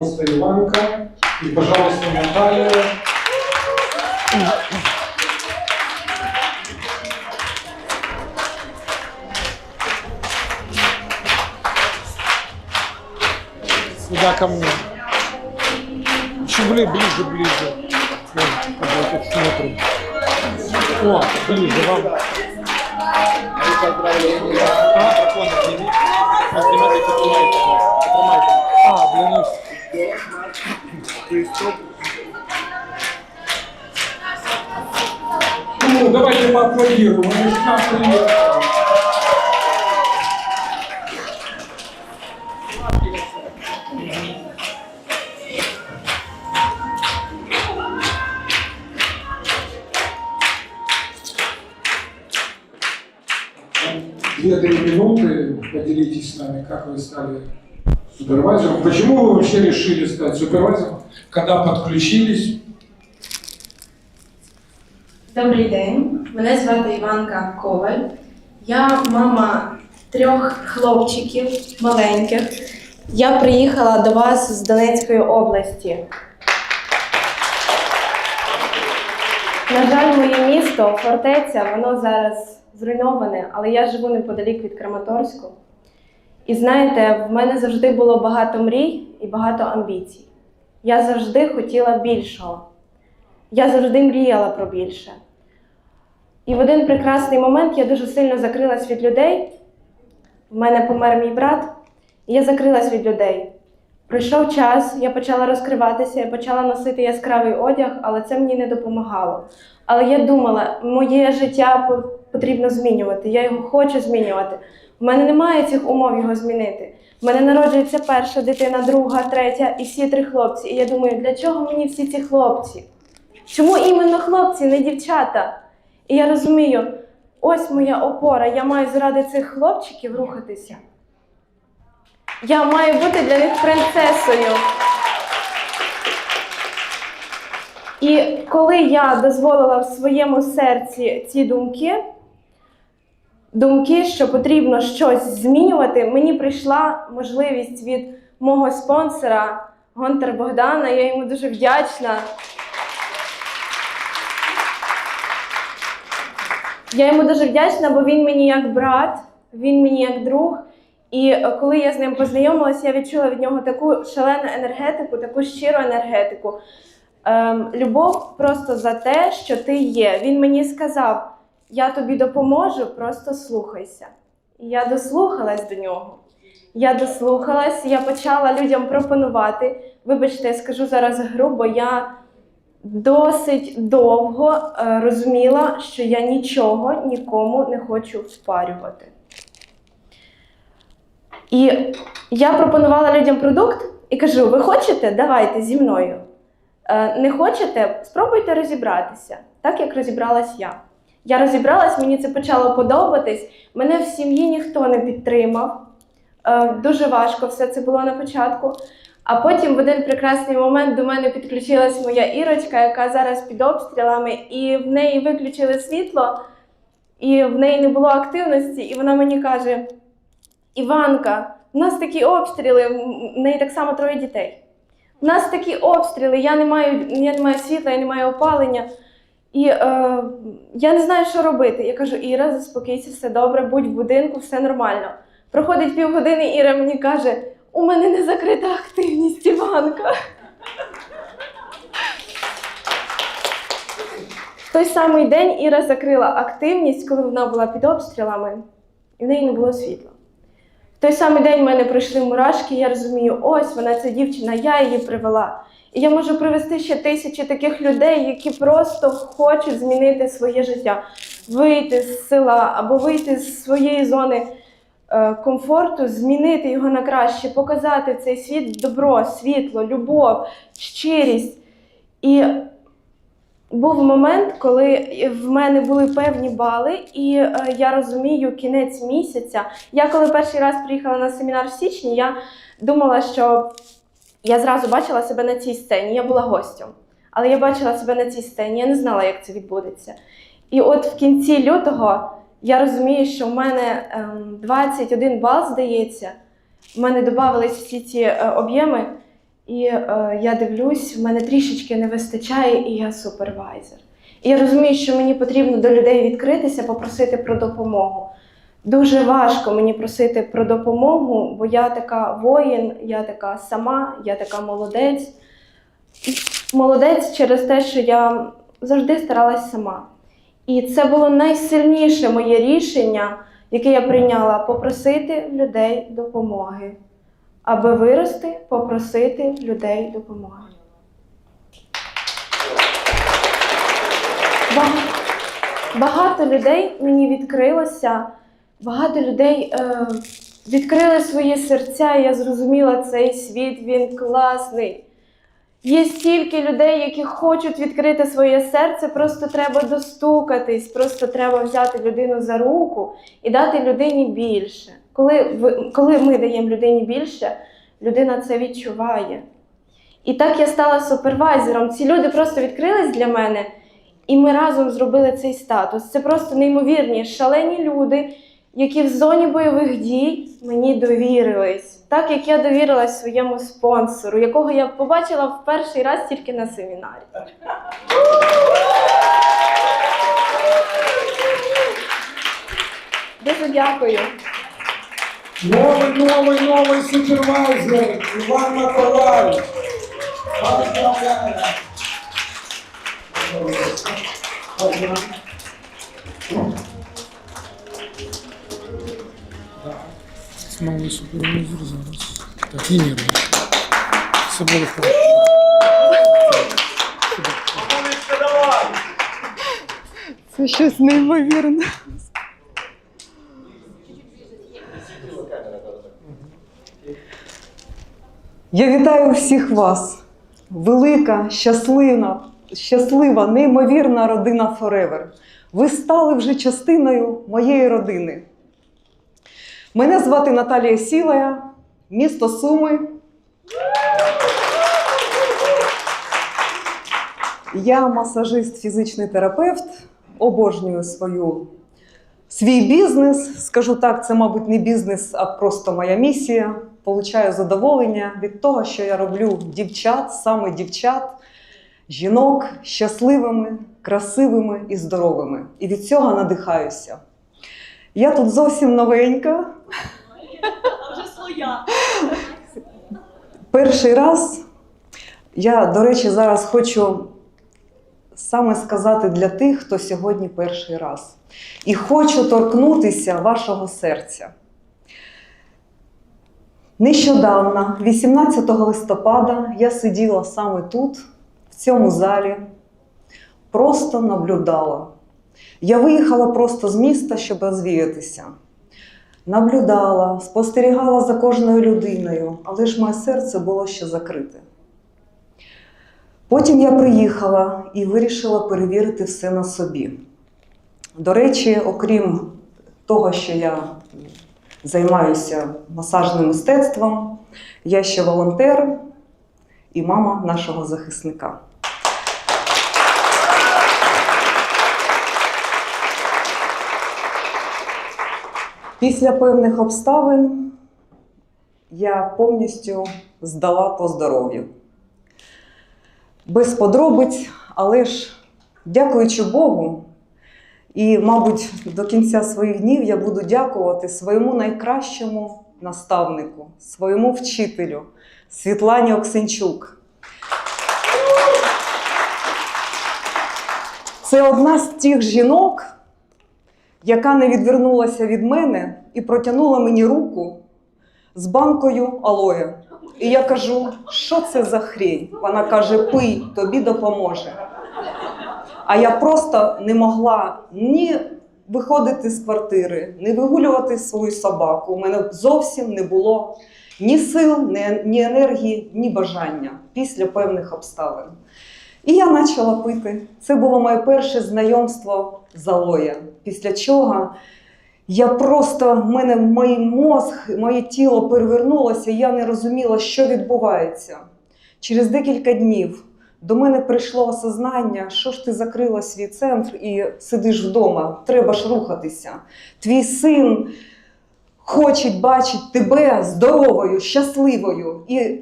Пожалуйста, Иванка и, пожалуйста, Наталья. Сюда ко мне. Еще бли- ближе, ближе. Вот, смотрим. О, ближе вам. А, для нас. Ну, ну, давайте поаплодируем. Две-три минуты поделитесь с нами, как вы стали супервайзером. Почему вы вообще решили стать супервайзером? Когда подключились? Добрий день, мене звати Іванка Коваль. Я мама трьох хлопчиків маленьких. Я приїхала до вас з Донецької області. На жаль, моє місто, фортеця, воно зараз зруйноване, але я живу неподалік від Краматорську. І знаєте, в мене завжди було багато мрій і багато амбіцій. Я завжди хотіла більшого. Я завжди мріяла про більше. І в один прекрасний момент я дуже сильно закрилась від людей. В мене помер мій брат, і я закрилась від людей. Пройшов час, я почала розкриватися, я почала носити яскравий одяг, але це мені не допомагало. Але я думала, моє життя потрібно змінювати, я його хочу змінювати. У мене немає цих умов його змінити. У мене народжується перша дитина, друга, третя і всі три хлопці. І я думаю, для чого мені всі ці хлопці? Чому іменно хлопці, не дівчата? І я розумію, ось моя опора, я маю заради цих хлопчиків рухатися. Я маю бути для них принцесою. І коли я дозволила в своєму серці ці думки, думки, що потрібно щось змінювати, мені прийшла можливість від мого спонсора Гонтар Богдана. Я йому дуже вдячна. Я йому дуже вдячна, бо він мені як брат, він мені як друг. І коли я з ним познайомилася, я відчула від нього таку шалену енергетику, таку щиру енергетику. Ем, любов просто за те, що ти є. Він мені сказав: я тобі допоможу, просто слухайся. І я дослухалась до нього. Я дослухалась, я почала людям пропонувати. Вибачте, я скажу зараз грубо, я досить довго е, розуміла, що я нічого нікому не хочу впарювати. І я пропонувала людям продукт і кажу: ви хочете? Давайте зі мною. Е, Не хочете? Спробуйте розібратися, так як розібралась я. Я розібралась, мені це почало подобатись. Мене в сім'ї ніхто не підтримав. Е, Дуже важко все це було на початку. А потім в один прекрасний момент до мене підключилась моя Ірочка, яка зараз під обстрілами, і в неї виключили світло, і в неї не було активності, і вона мені каже: Іванка, у нас такі обстріли, в неї так само троє дітей. У нас такі обстріли, я не маю, я не маю світла, я не маю опалення. І е, я не знаю, що робити. Я кажу, Іра, заспокійся, все добре, будь в будинку, все нормально. Проходить півгодини, Іра мені каже: у мене не закрита активність, Іванка. В той самий день Іра закрила активність, коли вона була під обстрілами, і в неї не було світла. Той самий день в мене прийшли мурашки, я розумію, ось вона ця дівчина, я її привела. І я можу привести ще тисячі таких людей, які просто хочуть змінити своє життя, вийти з села або вийти з своєї зони е, комфорту, змінити його на краще, показати в цей світ добро, світло, любов, щирість. І був момент, коли в мене були певні бали, і е, я розумію кінець місяця. Я коли перший раз приїхала на семінар в січні, я думала, що я зразу бачила себе на цій сцені. Я була гостем, але я бачила себе на цій сцені. Я не знала, як це відбудеться. І от в кінці лютого я розумію, що в мене ем, 21 бал, здається. В мене додавались всі ці е, об'єми. І е, я дивлюсь, в мене трішечки не вистачає, і я супервайзер. І я розумію, що мені потрібно до людей відкритися, попросити про допомогу. Дуже важко мені просити про допомогу, бо я така воїн, я така сама, я така молодець. Молодець через те, що я завжди старалась сама. І це було найсильніше моє рішення, яке я прийняла попросити людей допомоги. Аби вирости, попросити людей допомоги. Багато людей мені відкрилося, багато людей е, відкрили свої серця, і я зрозуміла, цей світ він класний. Є стільки людей, які хочуть відкрити своє серце, просто треба достукатись, просто треба взяти людину за руку і дати людині більше. Коли, коли ми даємо людині більше, людина це відчуває. І так я стала супервайзером. Ці люди просто відкрились для мене, і ми разом зробили цей статус. Це просто неймовірні, шалені люди, які в зоні бойових дій мені довірились. Так як я довірилась своєму спонсору, якого я побачила в перший раз тільки на семінарі. Дуже дякую. Новый, новый, новый супервайзер Иван Миколаевич. Поздравляю. Новий супервайзер зараз. Так, не нервничай. Все буде хорошо. Це щось неймовірне. Я вітаю всіх вас. Велика, щаслива, щаслива, неймовірна родина Forever. Ви стали вже частиною моєї родини. Мене звати Наталія Сілая, місто Суми. Я масажист, фізичний терапевт, обожнюю свою, свій бізнес. Скажу так, це, мабуть, не бізнес, а просто моя місія. Получаю задоволення від того, що я роблю дівчат, саме дівчат, жінок щасливими, красивими і здоровими. І від цього надихаюся. Я тут зовсім новенька. вже своя. Перший раз я, до речі, зараз хочу саме сказати для тих, хто сьогодні перший раз. І хочу торкнутися вашого серця. Нещодавно, 18 листопада, я сиділа саме тут, в цьому залі, просто наблюдала. Я виїхала просто з міста, щоб розвіятися. Наблюдала, спостерігала за кожною людиною, але ж моє серце було ще закрите. Потім я приїхала і вирішила перевірити все на собі. До речі, окрім того, що я займаюся масажним мистецтвом, я ще волонтер і мама нашого захисника. Після певних обставин я повністю здала по здоров'ю. Без подробиць, але ж, дякуючи Богу, і, мабуть, до кінця своїх днів я буду дякувати своєму найкращому наставнику, своєму вчителю Світлані Оксенчук. Це одна з тих жінок, яка не відвернулася від мене і протягнула мені руку з банкою алоє. І я кажу, що це за хрень? Вона каже: пий, тобі допоможе. А я просто не могла ні виходити з квартири, ні вигулювати свою собаку. У мене зовсім не було ні сил, ні, енергії, ні бажання після певних обставин. І я почала пити. Це було моє перше знайомство з алоє. Після чого я просто, в мене мій мозг, моє тіло перевернулося, я не розуміла, що відбувається. Через декілька днів до мене прийшло осознання, що ж ти закрила свій центр і сидиш вдома. Треба ж рухатися. Твій син хоче бачити тебе здоровою, щасливою. І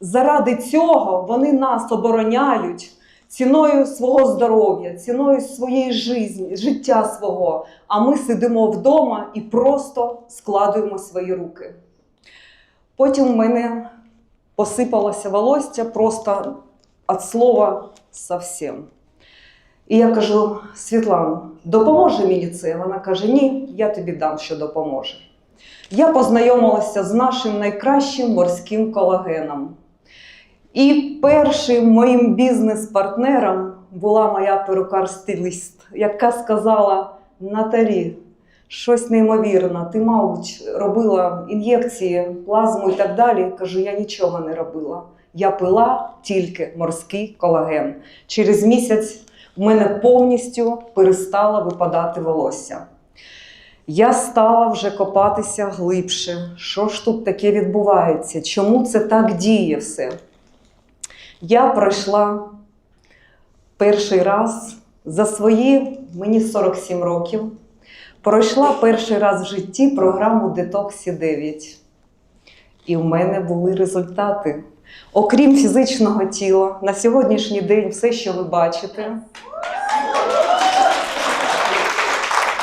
заради цього вони нас обороняють ціною свого здоров'я, ціною своєї житті, життя свого. А ми сидимо вдома і просто складуємо свої руки. Потім в мене посипалося волосся просто від слова совсем. І я кажу: Світлана, допоможе мені це? Вона каже: Ні, я тобі дам, що допоможе. Я познайомилася з нашим найкращим морським колагеном. І першим моїм бізнес-партнером була моя перукар-стиліст, яка сказала: Наталі, щось неймовірне, ти, мабуть, робила ін'єкції, плазму і так далі. Кажу, я нічого не робила. Я пила тільки морський колаген. Через місяць в мене повністю перестало випадати волосся. Я стала вже копатися глибше. Що ж тут таке відбувається? Чому це так діє все? Я пройшла перший раз за свої, мені 47 років, пройшла перший раз в житті програму Детоксі 9. І в мене були результати. Окрім фізичного тіла, на сьогоднішній день все, що ви бачите,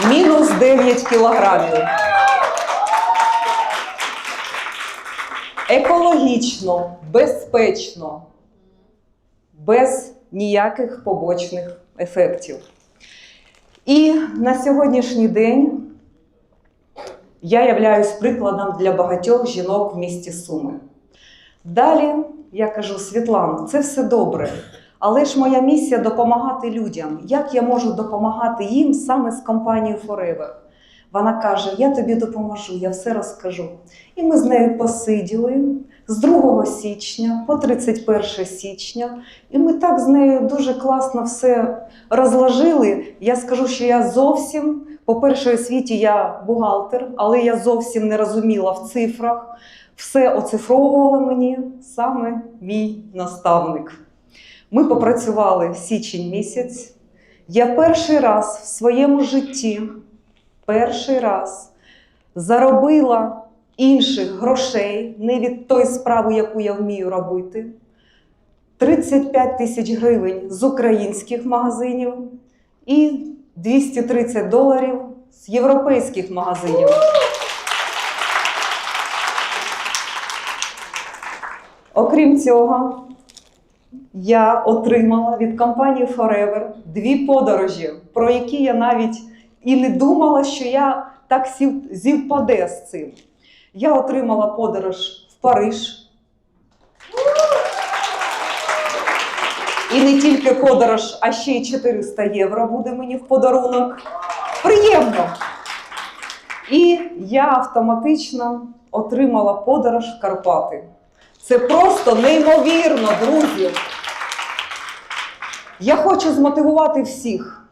мінус 9 кілограмів. Екологічно, безпечно, без ніяких побочних ефектів. І на сьогоднішній день я являюсь прикладом для багатьох жінок в місті Суми. Далі я кажу: Світлана, це все добре. Але ж моя місія допомагати людям. Як я можу допомагати їм саме з компанією Forever? Вона каже: Я тобі допоможу, я все розкажу. І ми з нею посиділи з 2 січня по 31 січня. І ми так з нею дуже класно все розложили. Я скажу, що я зовсім, по-перше, у світі я бухгалтер, але я зовсім не розуміла в цифрах. Все оцифровувала мені саме мій наставник. Ми попрацювали січень місяць. Я перший раз в своєму житті, перший раз заробила інших грошей не від тої справи, яку я вмію робити. 35 тисяч гривень з українських магазинів і 230 доларів з європейських магазинів. Окрім цього, я отримала від компанії Forever дві подорожі, про які я навіть і не думала, що я так зівпаде з цим. Я отримала подорож в Париж. І не тільки подорож, а ще й 400 євро буде мені в подарунок. Приємно! І я автоматично отримала подорож в Карпати. Це просто неймовірно, друзі. Я хочу змотивувати всіх.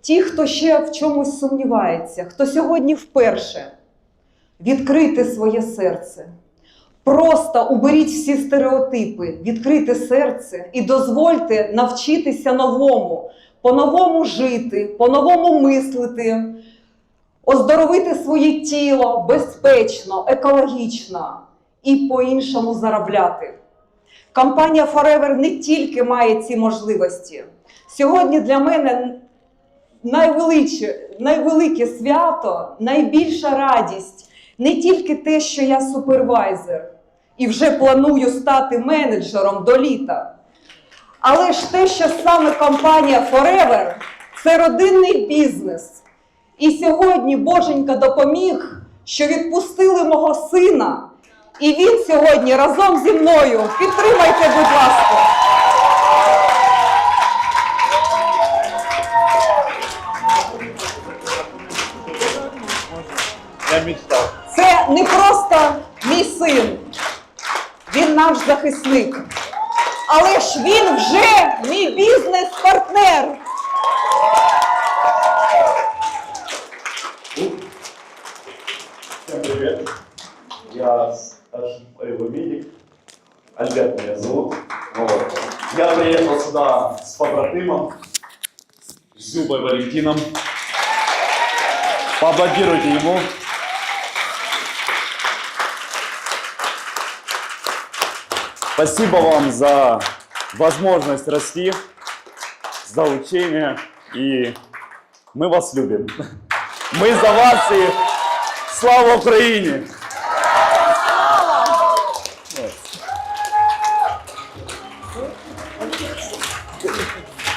Ті, хто ще в чомусь сумнівається, хто сьогодні вперше відкрити своє серце. Просто уберіть всі стереотипи, відкрийте серце і дозвольте навчитися новому, по-новому жити, по-новому мислити, оздоровити своє тіло безпечно, екологічно і по-іншому заробляти. Компанія Forever не тільки має ці можливості. Сьогодні для мене найвеличе, найвелике свято, найбільша радість не тільки те, що я супервайзер і вже планую стати менеджером до літа. Але ж те, що саме компанія Forever це родинний бізнес. І сьогодні Боженька допоміг, що відпустили мого сина. І він сьогодні разом зі мною. Підтримайте, будь ласка. Це не просто мій син, він наш захисник. Але ж він вже мій бізнес-партнер. Я старший полевой медик. Альберт меня зовут. Вот. Я приехал сюда с побратимом, с Зубой Валентином. Поаплодируйте ему. Спасибо вам за возможность расти, за учение. И мы вас любим. Мы за вас и слава Украине!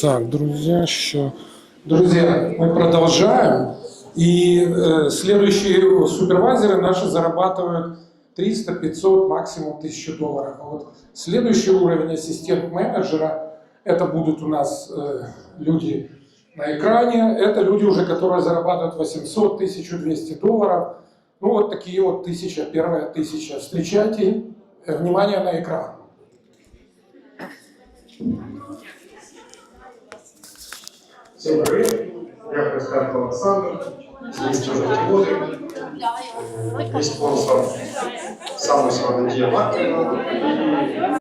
Так, друзья, еще. Друзья, мы продолжаем. И э, следующие супервайзеры наши зарабатывают 300, 500, максимум 1000 долларов. А вот следующий уровень ассистент менеджера, это будут у нас э, люди на экране, это люди уже, которые зарабатывают 800, 1200 долларов. Ну вот такие вот тысяча, первая тысяча. Встречайте, внимание на экран. Всем привет! Я Христенко Олександр, місто Жовтоводи, є спонсор саме сьогодні Дія Маркіна.